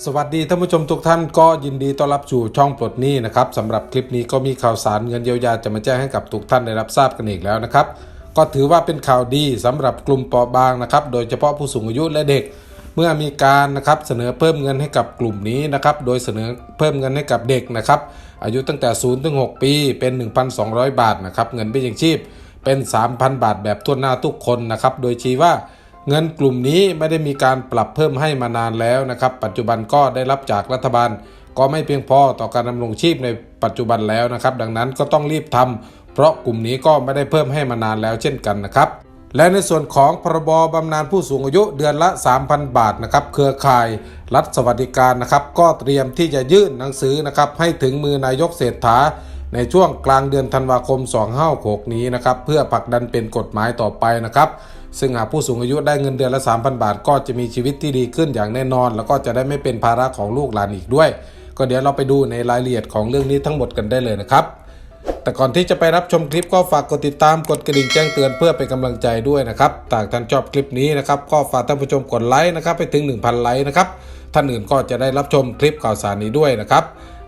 สวัสดีท่านผู้ชมทุกท่านก็ยินดีต้อนรับสู่ช่องปลดหนี้นะครับสำหรับคลิปนี้ก็มีข่าวสารเงินเยียวยาจะมาแจ้งให้กับทุกท่านได้รับทราบกันอีกแล้วนะครับ ก็ถือว่าเป็นข่าวดีสำหรับกลุ่มเปราะบางนะครับ โดยเฉพาะผู้สูงอายุและเด็ก เมื่อมีการนะครับเสนอเพิ่มเงินให้กับกลุ่มนี้นะครับ โดยเสนอเพิ่มเงินให้กับเด็กนะครับ อายุตั้งแต่0ถึง6ปีเป็น 1,200 บาทนะครับ เงินเบี้ยยังชีพเป็น 3,000 บาทแบบทั่วหน้าทุกคนนะครับ โดยชี้ว่า เงินกลุ่มนี้ไม่ได้มีการปรับเพิ่มให้มานานแล้วนะครับ ปัจจุบันก็ได้รับจากรัฐบาล ก็ไม่เพียงพอต่อการดำรงชีพในปัจจุบันแล้วนะครับ ดังนั้นก็ต้องรีบทำเพราะกลุ่มนี้ก็ไม่ได้เพิ่มให้มานานแล้วเช่นกันนะครับ และในส่วนของพรบบำนาญผู้สูงอายุเดือนละ 3,000 บาทนะครับเครือข่ายรัฐสวัสดิการนะครับ ก็เตรียมที่จะยื่นหนังสือนะครับให้ถึงมือนายกเศรษฐา ในช่วงกลางเดือนธันวาคม 2566 นี้นะครับเพื่อผลักดันเป็นกฎหมายต่อไปนะครับซึ่งหากผู้สูงอายุได้เงินเดือนละ 3,000 บาท ก็จะมีชีวิตที่ดีขึ้นอย่างแน่นอน แล้วก็จะได้ไม่เป็นภาระของลูกหลานอีกด้วย ก็เดี๋ยวเราไปดูในรายละเอียดของเรื่องนี้ทั้งหมดกันได้เลยนะครับ แต่ก่อนที่จะไปรับชมคลิปก็ฝากกดติดตามกดกระดิ่งแจ้งเตือนเพื่อเป็นกำลังใจด้วยนะครับถ้าท่านชอบคลิปนี้นะครับก็ฝากท่านผู้ชมกดไลค์นะครับไปถึง 1,000 ไลค์นะครับท่านอื่นก็จะได้รับชมคลิปข่าวสารนี้ด้วยนะครับ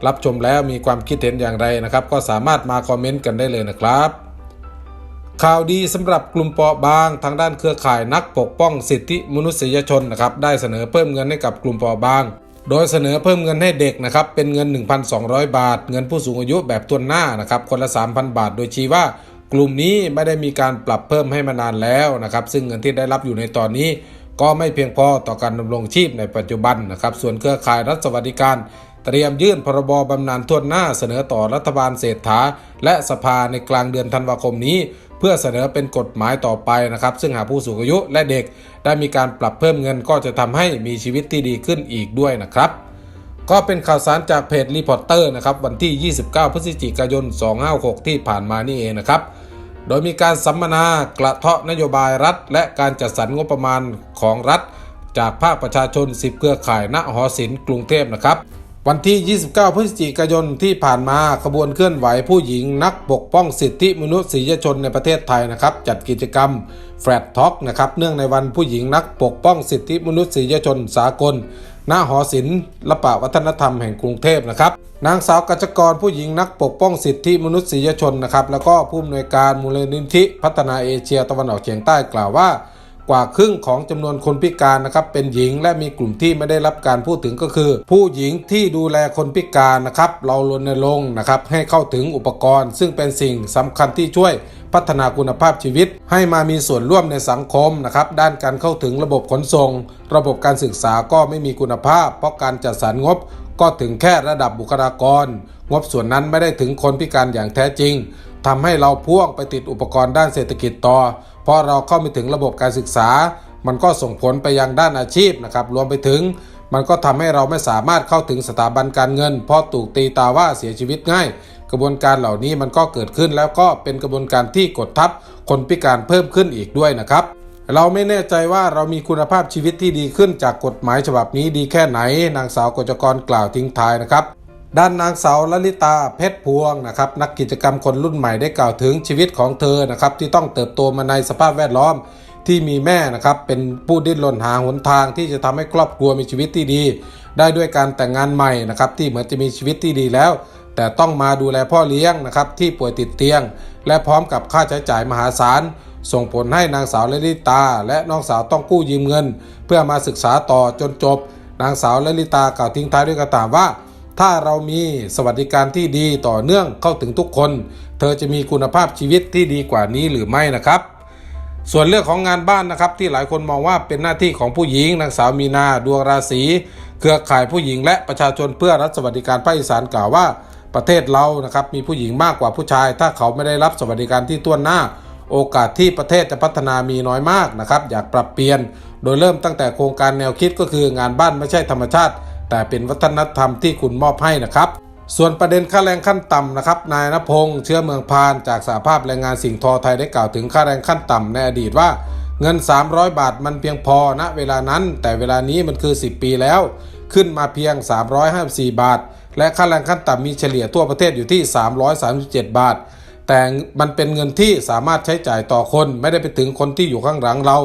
รับชมแล้วมีความคิดเห็นอย่างไรนะครับ ก็สามารถมาคอมเมนต์กันได้เลยนะครับข่าวดีสำหรับกลุ่มเปราะบาง ทางด้านเครือข่ายนักปกป้องสิทธิมนุษยชนนะครับได้เสนอเพิ่มเงินให้กับกลุ่มเปราะบาง โดยเสนอเพิ่มเงินให้เด็กนะครับเป็นเงิน 1,200 บาท เงินผู้สูงอายุแบบตัวหน้านะครับคนละ 3,000 บาท โดยชี้ว่ากลุ่มนี้ไม่ได้มีการปรับเพิ่มให้มานานแล้วนะครับซึ่งเงินที่ได้รับอยู่ในตอนนี้ ก็ไม่เพียงพอต่อการดำรงชีพในปัจจุบันนะครับส่วนเครือข่ายรัฐสวัสดิการเตรียมยื่นพรบ บำนาญทั่วหน้าเสนอต่อรัฐบาลเศรษฐา และสภาในกลางเดือนธันวาคมนี้เพื่อเสนอเป็นกฎหมายต่อไปนะครับ ซึ่งหากผู้สูงอายุและเด็กได้มีการปรับเพิ่มเงินก็จะทำให้มีชีวิตที่ดีขึ้นอีกด้วยนะครับ ก็เป็นข่าวสารจากเพจรีพอร์เตอร์นะครับวันที่ 29 พฤศจิกายน 256 ที่ผ่านมานี่เองนะครับโดยมีการสัมมนากระเทาะนโยบายรัฐ และการจัดสรรงบประมาณของรัฐ จากภาคประชาชน 10 เครือข่ายณหอศิลป์กรุงเทพนะครับ วันที่ 29 พฤศจิกายนที่ผ่านมาขบวนเคลื่อนไหวผู้หญิงนักปกป้องสิทธิมนุษยชนในประเทศไทยนะครับ จัดกิจกรรมแฟลตท็อกนะครับเนื่องในวันผู้หญิงนักปกป้องสิทธิมนุษยชนสากล ณหอศิลปะวัฒนธรรมแห่งกรุงเทพนะครับนางสาวกัจจกรผู้หญิงนักปกป้องสิทธิมนุษยชนนะครับแล้วก็ผู้อำนวยการมูลนิธิพัฒนาเอเชียตะวันออกเฉียงใต้กล่าวว่า กว่าครึ่งของจำนวนคนพิการนะครับเป็นหญิงและมีกลุ่มที่ไม่ได้รับการพูดถึงก็คือ ผู้หญิงที่ดูแลคนพิการนะครับเรารณรงค์นะครับให้เข้าถึงอุปกรณ์ ซึ่งเป็นสิ่งสำคัญที่ช่วยพัฒนาคุณภาพชีวิต ให้มามีส่วนร่วมในสังคมนะครับด้านการเข้าถึงระบบขนส่ง ระบบการศึกษาก็ไม่มีคุณภาพ เพราะการจัดสรรงบ ก็ถึงแค่ระดับบุคลากร งบส่วนนั้นไม่ได้ถึงคนพิการอย่างแท้จริงทำให้เราพ่วงไปติดอุปกรณ์ด้านเศรษฐกิจต่อ เพราะเราเข้าไม่ถึงระบบการศึกษา มันก็ส่งผลไปยังด้านอาชีพนะครับรวมไปถึง มันก็ทำให้เราไม่สามารถเข้าถึงสถาบันการเงิน เพราะถูกตีตาว่าเสียชีวิตง่าย กระบวนการเหล่านี้มันก็เกิดขึ้นแล้วก็เป็นกระบวนการที่กดทับคนพิการเพิ่มขึ้นอีกด้วยนะครับ เราไม่แน่ใจว่าเรามีคุณภาพชีวิตที่ดีขึ้นจากกฎหมายฉบับนี้ดีแค่ไหน นางสาวกจกรกล่าวทิ้งท้ายนะครับด้านนางสาวลลิตาเพชรพวงนะครับนักกิจกรรมคนรุ่นใหม่ได้กล่าวถึงชีวิตของเธอนะครับที่ต้องเติบโตมาในสภาพแวดล้อมที่มีแม่นะครับเป็นผู้ดิ้นรนหาหนทางที่จะทำให้ครอบครัวมีชีวิตที่ดี ได้ด้วยการแต่งงานใหม่นะครับที่เหมือนจะมีชีวิตที่ดีแล้ว แต่ต้องมาดูแลพ่อเลี้ยงนะครับที่ป่วยติดเตียง และพร้อมกับค่าใช้จ่ายมหาศาล ส่งผลให้นางสาวลลิตา และน้องสาวต้องกู้ยืมเงิน เพื่อมาศึกษาต่อจนจบ นางสาวลลิตากล่าวทิ้งท้ายด้วยกระถามว่า ถ้าเรามีสวัสดิการที่ดีต่อเนื่องเข้าถึงทุกคน เธอจะมีคุณภาพชีวิตที่ดีกว่านี้หรือไม่นะครับ ส่วนเรื่องของงานบ้านนะครับที่หลายคนมองว่าเป็นหน้าที่ของผู้หญิง นางสาวมีนาดวงราศีเครือข่ายผู้หญิงและประชาชนเพื่อรัฐสวัสดิการภาคอีสานกล่าวว่าประเทศเรานะครับมีผู้หญิงมากกว่าผู้ชาย ถ้าเขาไม่ได้รับสวัสดิการที่ต้วนหน้า โอกาสที่ประเทศจะพัฒนามีน้อยมากนะครับ อยากปรับเปลี่ยน โดยเริ่มตั้งแต่โครงการแนวคิดก็คืองานบ้านไม่ใช่ธรรมชาติ แต่เป็นวัฒนธรรมที่คุณมอบให้นะครับ ส่วนประเด็นค่าแรงขั้นต่ำนะครับ นายนพงษ์เชื้อเมืองพานจากสหภาพแรงงานสิ่งทอไทยได้กล่าวถึงค่าแรงขั้นต่ำในอดีตว่าเงิน 300 บาทมันเพียงพอณเวลานั้น แต่เวลานี้มันคือ 10 ปีแล้ว ขึ้นมาเพียง 354 บาท และค่าแรงขั้นต่ำมีเฉลี่ยทั่วประเทศอยู่ที่ 337 บาท แต่มันเป็นเงินที่สามารถใช้จ่ายต่อคนไม่ได้ไปถึงคนที่อยู่ข้างหลังเรา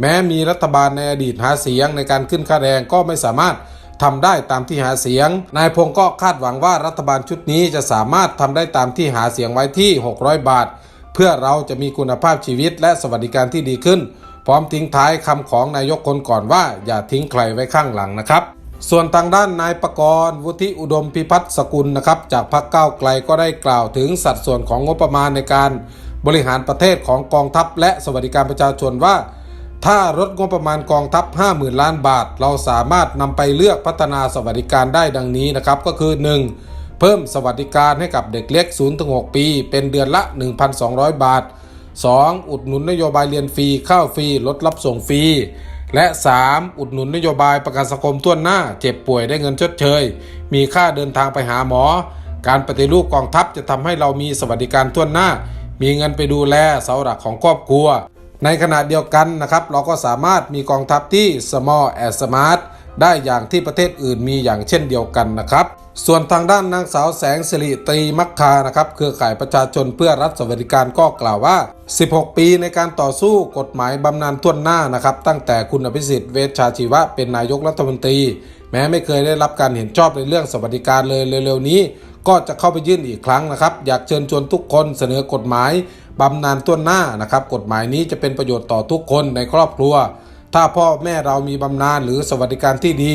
แม้มีรัฐบาลในอดีตหาเสียงในการขึ้นค่าแรงก็ไม่สามารถทำได้ตามที่หาเสียง นายพงศ์ก็คาดหวังว่ารัฐบาลชุดนี้จะสามารถทำได้ตามที่หาเสียงไว้ที่ 600 บาท เพื่อเราจะมีคุณภาพชีวิตและสวัสดิการที่ดีขึ้น พร้อมทิ้งท้ายคำของนายกคนก่อนว่าอย่าทิ้งใครไว้ข้างหลังนะครับ ส่วนทางด้านนายประกรณ์วุฒิอุดมพิพัฒน์สกุลนะครับจากพรรคก้าวไกลก็ได้กล่าวถึงสัดส่วนของงบประมาณในการบริหารประเทศของกองทัพ และสวัสดิการประชาชนว่า ถ้าลดงบประมาณกองทัพ 50,000 ล้านบาท เราสามารถนำไปเลือกพัฒนาสวัสดิการได้ดังนี้นะครับก็คือ 1. เพิ่มสวัสดิการให้กับเด็กเล็ก 0-6 ปี เป็นเดือนละ 1,200 บาท 2. อุดหนุนนโยบายเรียนฟรีข้าวฟรีลดรับส่งฟรี และ 3. อุดหนุนนโยบายประกันสังคมทั่วหน้า เจ็บป่วยได้เงินชดเชย มีค่าเดินทางไปหาหมอ การปฏิรูปกองทัพจะทำให้เรามีสวัสดิการทั่วหน้า มีเงินไปดูแลเสาหลักของครอบครัว ในขณะเดียวกันนะครับ เราก็สามารถมีกองทัพที่ small and smart ได้อย่างที่ประเทศอื่นมีอย่างเช่นเดียวกันนะครับ ส่วนทางด้านนางสาวแสงสิริตรีมักคานะครับเครือข่ายประชาชนเพื่อรัฐสวัสดิการก็กล่าวว่า 16 ปีในการต่อสู้กฎหมายบำนาญทั่วหน้านะครับ ตั้งแต่คุณอภิสิทธิ์เวชชาชีวะเป็นนายกรัฐมนตรี แม้ไม่เคยได้รับการเห็นชอบในเรื่องสวัสดิการเลยเร็วๆนี้ ก็จะเข้าไปยื่นอีกครั้งนะครับ อยากเชิญชวนทุกคนเสนอกฎหมายบำนาญต้นหน้านะครับ กฎหมายนี้จะเป็นประโยชน์ต่อทุกคนในครอบครัว ถ้าพ่อแม่เรามีบำนาญหรือสวัสดิการที่ดี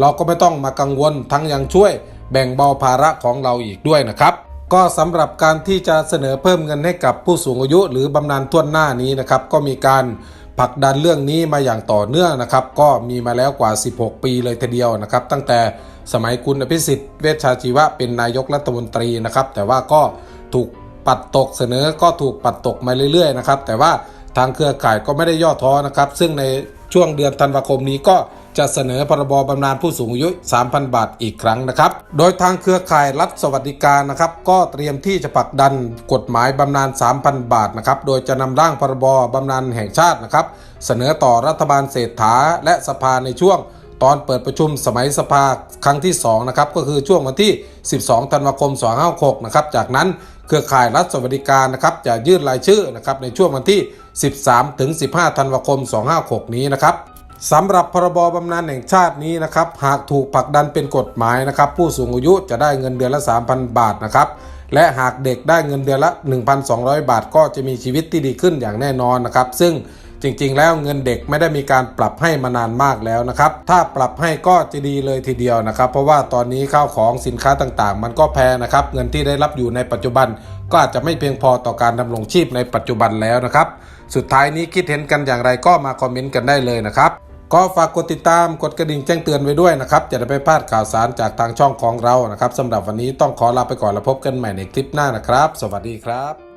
เราก็ไม่ต้องมากังวลทั้งยังช่วย แบ่งเบาภาระของเราอีกด้วยนะครับ ก็สำหรับการที่จะเสนอเพิ่มเงินให้กับผู้สูงอายุ หรือบำนาญต้นหน้านี้นะครับก็มีการผลักดันเรื่องนี้มาอย่างต่อเนื่องนะครับ ก็มีมาแล้วกว่า 16 ปีเลยทีเดียวนะครับ ตั้งแต่สมัยคุณอภิสิทธิ์เวชชาชีวะเป็นนายกรัฐมนตรีนะครับ แต่ว่าก็ถูกปัดตกเสนอก็ถูกปัดตกมาเรื่อยๆนะครับ แต่ว่า ทางเครือข่ายก็ไม่ได้ย่อท้อนะครับ ซึ่งในช่วงเดือนธันวาคมนี้ก็จะเสนอพรบ บำนาญผู้สูงอายุ 3,000 บาทอีกครั้งนะครับ โดยทางเครือข่ายรัฐสวัสดิการนะครับ ก็เตรียมที่จะผลักดันกฎหมายบำนาญ 3,000 บาทนะครับ โดยจะนำร่างพรบ บำนาญแห่งชาตินะครับ เสนอต่อรัฐบาลเศรษฐาและสภาในช่วง ตอนเปิดประชุมสมัยสภาครั้งที่2นะครับ ก็คือช่วงวันที่ 12 ธันวาคม 256นะครับ จากนั้น เครือข่ายรัฐสวัสดิการนะครับจะยื่นรายชื่อนะครับในช่วงวันที่ 13 ถึง 15 ธันวาคม 256 นี้นะครับสำหรับพรบ บำนาญแห่งชาตินี้นะครับหากถูกผลักดันเป็นกฎหมายนะครับ ผู้สูงอายุจะได้เงินเดือนละ 3,000 บาทนะครับและหากเด็กได้เงินเดือนละ 1,200 บาท ก็จะมีชีวิตที่ดีขึ้นอย่างแน่นอนนะครับ ซึ่ง จริง ๆ แล้วเงินเด็กไม่ได้มีการปรับให้มานานมากแล้วนะครับ ถ้าปรับให้ก็จะดีเลยทีเดียวนะครับ เพราะว่าตอนนี้ข้าวของสินค้าต่างๆ มันก็แพงนะครับ เงินที่ได้รับอยู่ในปัจจุบัน ก็อาจจะไม่เพียงพอต่อการดำรงชีพในปัจจุบันแล้วนะครับ สุดท้ายนี้คิดเห็นกันอย่างไรก็มาคอมเมนต์กันได้เลยนะครับก็ฝากกดติดตามกดกระดิ่งแจ้งเตือนไว้ด้วยนะครับ จะได้ไม่พลาดข่าวสารจากทางช่องของเรานะครับสำหรับวันนี้ต้องขอลาไปก่อนแล้วพบกันใหม่ในคลิปหน้านะครับ สวัสดีครับ